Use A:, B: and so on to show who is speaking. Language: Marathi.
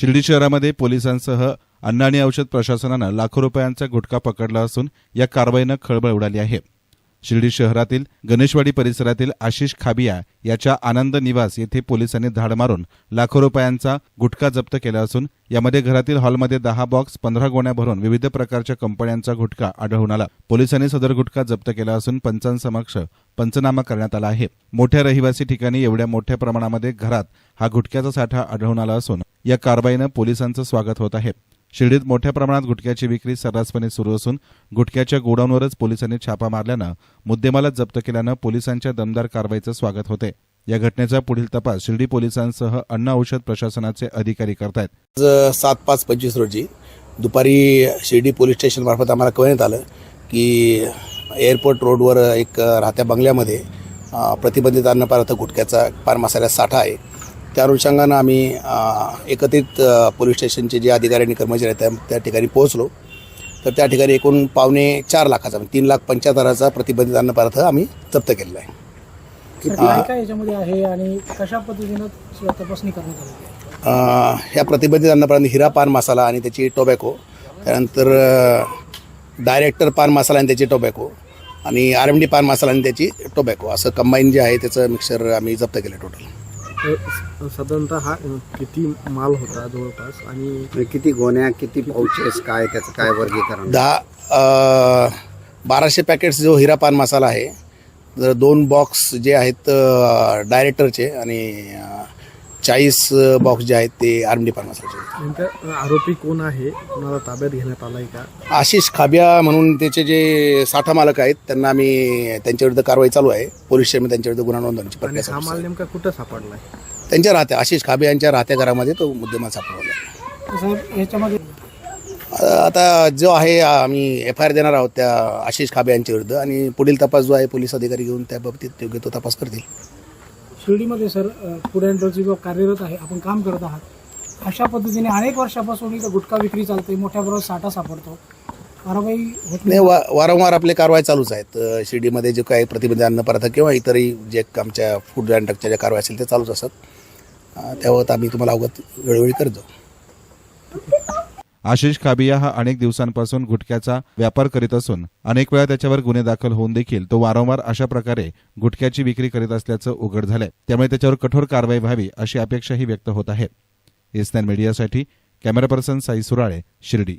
A: शिर्डी शहरामध्ये पोलिसांसह अन्न आणि औषध प्रशासनानं लाखो रुपयांचा गुटखा पकडला असून या कारवाईनं खळबळ उडाली आहे. शिर्डी शहरातील गणेशवाडी परिसरातील आशिष खाबिया याच्या आनंद निवास येथे पोलिसांनी धाड मारून लाखो रुपयांचा गुटखा जप्त केला असून यामध्ये घरातील हॉलमध्ये दहा बॉक्स पंधरा गोण्या भरून विविध प्रकारच्या कंपन्यांचा गुटखा आढळून आला. पोलिसांनी सदर गुटखा जप्त केला असून पंचांसमक्ष पंचनामा करण्यात आला आहे. मोठ्या रहिवासी ठिकाणी एवढ्या मोठ्या प्रमाणामध्ये घरात हा गुटख्याचा साठा आढळून आला असून या कारवाईनं पोलिसांचं स्वागत होत आहे. शिर्डीत मोठ्या प्रमाणात गुटख्याची विक्री सर्रासपणे सुरू असून गुटख्याच्या गोडाऊनवरच पोलिसांनी छापा मारल्यानं मुद्देमालच जप्त केल्यानं पोलिसांच्या दमदार कारवाईचं स्वागत होते. या घटनेचा पुढील तपास शिर्डी पोलिसांसह अन्न औषध प्रशासनाचे अधिकारी करतायत.
B: आज सात पाच पंचवीस रोजी दुपारी शिर्डी पोलीस स्टेशन मार्फत आम्हाला कळण्यात आलं की एअरपोर्ट रोडवर एक राहत्या बंगल्यामध्ये प्रतिबंधित अन्नपदार्थ गुटख्याचा पार मसाल्याचा साठा आहे. त्या अनुषंगानं आम्ही एकत्रित पोलीस स्टेशनचे जे अधिकारी आणि कर्मचारी आहेत त्या त्या ठिकाणी पोहोचलो. तर त्या ठिकाणी एकूण पावणे चार लाखाचा म्हणजे तीन लाख पंच्याहत्तराचा प्रतिबंधित अन्नपदार्थ आम्ही जप्त केलेला आहे.
C: सर, काय काय याच्यामध्ये आहे आणि कशा पद्धतीनं तपासणी करण्यात आली
B: अ, ह्या प्रतिबंधित अन्नपदार्थ हिरा पान मसाला आणि त्याची टोबॅको त्यानंतर डायरेक्टर पान मसाला आणि त्याची टोबॅको आणि आर एम डी पान मसाला आणि त्याची टोबॅको असं कंबाईन जे आहे त्याचं मिक्सर आम्ही जप्त केलं टोटल
D: साधारणतः हा किती माल होता जवळपास? आणि
E: म्हणजे किती गोण्या किती पाऊचेस काय त्याचं काय वर्गीकरण?
B: दहा बाराशे पॅकेट्स जो हिरा पान मसाला आहे दोन बॉक्स जे आहेत डायरेक्टरचे आणि चाळीस बॉक्स जे आहेत ते आर एम डी पान मसाल्याचे आहेत.
D: नेमका अ, आरोपी कोण आहे? कोणाला ताब्यात घेण्यात आलाय का?
B: आशिष खाबिया म्हणून त्याचे जे साठा मालक आहेत त्यांना आम्ही त्यांच्याविरुद्ध कारवाई चालू आहे. पोलीस स्टेशनमध्ये त्यांच्याविरुद्ध गुन्हा नोंदवण्याची
D: आणि
B: प्रक्रिया
D: हा माल
B: आहे.
D: नेमका कुठं सापडलाय?
B: त्यांच्या राहत्या आशिष खाबिया यांच्या राहत्या घरामध्ये तो मुद्देमाल सापडवला
C: साहेब याच्यामध्ये
B: आता जो आहे आम्ही एफ आय आर देणार आहोत त्या आशिष खाबे यांच्या विरुद्ध आणि पुढील तपास जो आहे पोलीस अधिकारी घेऊन त्या बाबतीत योग्य तो तपास करतील.
C: शिर्डीमध्ये सर फूड अँड ड्रग्स विभाग कार्यरत आहे आपण काम करत आहात अशा पद्धतीने अनेक वर्षापासून इथं गुटखा विक्री चालते मोठ्या प्रमाणात साठा सापडतो. कारवाई होत
B: नाही. वा वारंवार आपले कारवाई चालूच आहेत. शिर्डीमध्ये जे काही प्रतिबंधित अन्न पदार्थ किंवा इतरही जे आमच्या फूड अँड ड्रगच्या ज्या कारवाई असेल ते चालूच असतात. त्याबाबत आम्ही तुम्हाला अवगत वेळोवेळी करत.
A: आशिष काबिया हा अनेक दिवसांपासून गुटख्याचा व्यापार करीत असून अनेक वेळा त्याच्यावर गुन्हे दाखल होऊन देखील तो वारंवार अशा प्रकारे गुटख्याची विक्री करीत असल्याचं उघड झालंय. त्यामुळे त्याच्यावर कठोर कारवाई व्हावी अशी अपेक्षाही व्यक्त होत आहे. एसनॅन मीडियासाठी कॅमेरा पर्सन साई सुराळे शिर्डी.